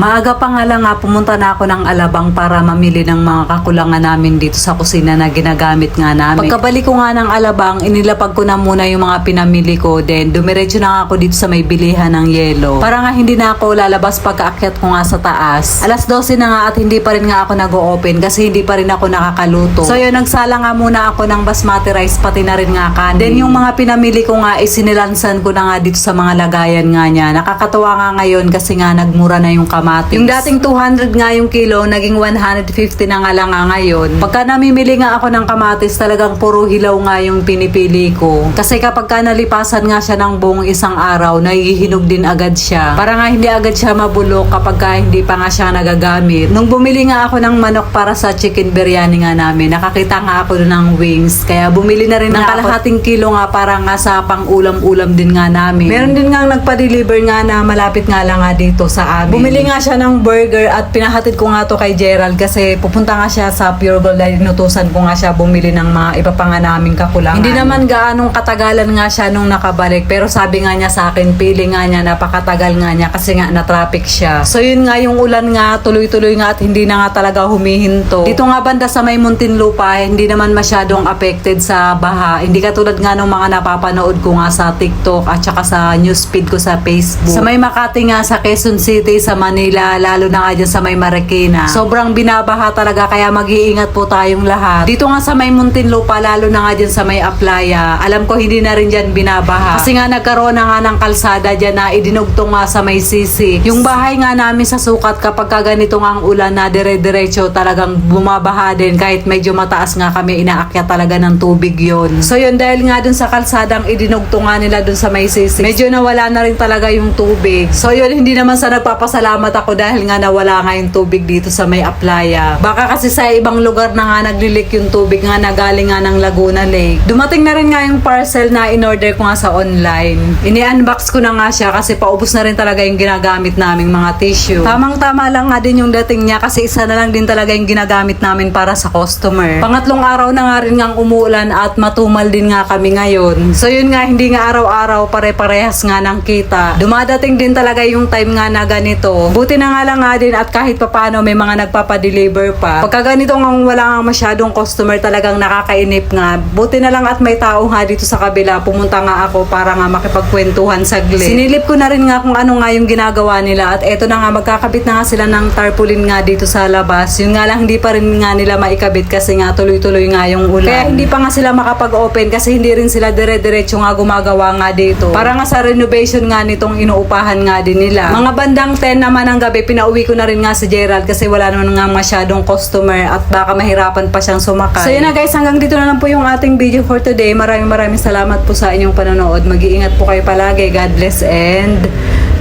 Maaga pa nga lang nga pumunta na ako ng Alabang para mamili ng mga kakulangan namin dito sa kusina na ginagamit nga namin. Pagkabalik ko nga ng Alabang, inilapag ko na muna yung mga pinamili ko. Then dumiretso na ako dito sa may bilihan ng yelo. Para nga hindi na ako lalabas pagkaakyat ko nga sa taas. Alas 12 na nga at hindi pa rin nga ako nag-open kasi hindi pa rin ako nakakaluto. So yun, nagsala nga muna ako ng basmati rice pati na rin nga kanin. Then yung mga pinamili ko nga isinilansan ko na nga dito sa mga lagayan nga niya. Nakakatawa nga ngayon kasi nga nagmura na yung kamatis. Yung dating 200 nga yung kilo, naging 150 na nga lang nga ngayon. Pagka namimili nga ako ng kamatis, talagang puro hilaw nga yung pinipili ko. Kasi kapag ka nalipasan nga siya ng buong isang araw, nahihinog din agad siya. Para nga hindi agad siya mabulok kapag ka hindi pa nga siya nagagamit. Nung bumili nga ako ng manok para sa chicken biryani nga namin, nakakita nga ako ng wings. Kaya bumili na rin ng kalahating kilo nga para nga sa pang-ulam-ulam din nga namin. Meron din nga nagpa-deliver nga na malapit nga lang nga dito sa amin. Bumili nga siya ng burger at pinahatid ko nga to kay Gerald kasi pupunta nga siya sa Pure Gold dahil inutusan ko nga siya bumili ng mga iba pa nga naming kakulangan. Hindi naman gaanong katagalan nga siya nung nakabalik pero sabi nga niya sa akin, pili nga niya napakatagal nga niya kasi nga na-traffic siya. So yun nga yung ulan nga, tuloy-tuloy nga at hindi na nga talaga humihinto. Dito nga banda sa may Muntinlupa, hindi naman masyadong affected sa baha. Hindi katulad nga nung mga napapanood ko nga sa TikTok at saka sa newsfeed ko sa Facebook. Sa may Makati nga sa Quezon City, sa Manila, lalo na nga dyan sa may Marikina. Sobrang binabaha talaga kaya mag-iingat po tayong lahat. Dito nga sa may Muntinlupa, lalo na nga dyan sa may Aplaya, alam ko hindi na rin dyan binabaha. Kasi nga nagkaroon na nga ng kalsada dyan na idinugtong nga sa may sisi. Yung bahay nga namin sa sukat kapag ka ganito nga ang ulan na dire-diretso talagang bumabaha din kahit medyo mataas nga kami inaakyat talaga ng tubig yon. So yun dahil nga dun sa kalsadang idinugtong nga nila dun sa may sisi. Medyo nawala na rin talaga yung tubig. So yun hindi naman sa nagpapasalamat ako dahil nga nawala nga yung tubig dito sa may Aplaya. Baka kasi sa ibang lugar na nga naglilik yung tubig nga na galing nga ng Laguna Lake. Dumating na rin nga yung parcel na in-order ko nga sa online. Ini-unbox ko na nga siya kasi paubos na rin talaga yung ginagamit naming mga tissue. Tamang-tama lang nga din yung dating niya kasi isa na lang din talaga yung ginagamit namin para sa customer. Pangatlong araw na nga rin ngang umuulan at matumal din nga kami ngayon. So yun nga, hindi nga araw-araw pare-parehas nga ng kita. Dumadating din talaga yung time nga na ganito. Buti na nga lang nga din at kahit papano may mga nagpapadeliver pa. Pagka ganito nga wala nga masyadong customer talagang nakakainip nga. Buti na lang at may tao nga dito sa kabila. Pumunta nga ako para nga makipagkwentuhan saglit. Sinilip ko na rin nga kung ano nga yung ginagawa nila at eto na nga magkakabit na nga sila ng tarpaulin nga dito sa labas. Yun nga lang hindi pa rin nga nila maikabit kasi nga tuloy-tuloy nga yung ulan. Kaya hindi pa nga sila makapag-open kasi hindi rin sila dire-diretso nga gumagawa nga dito. Para nga sa renovation nga nitong inuupahan nga din nila. Mga bandang 10 naman ng gabi, pinauwi ko na rin nga si Gerald kasi wala naman nga masyadong customer at baka mahirapan pa siyang sumakay. So yun na guys, hanggang dito na lang po yung ating video for today. Maraming maraming salamat po sa inyong panonood. Mag-iingat po kayo palagi. God bless and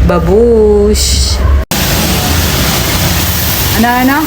babush! Ano, ano?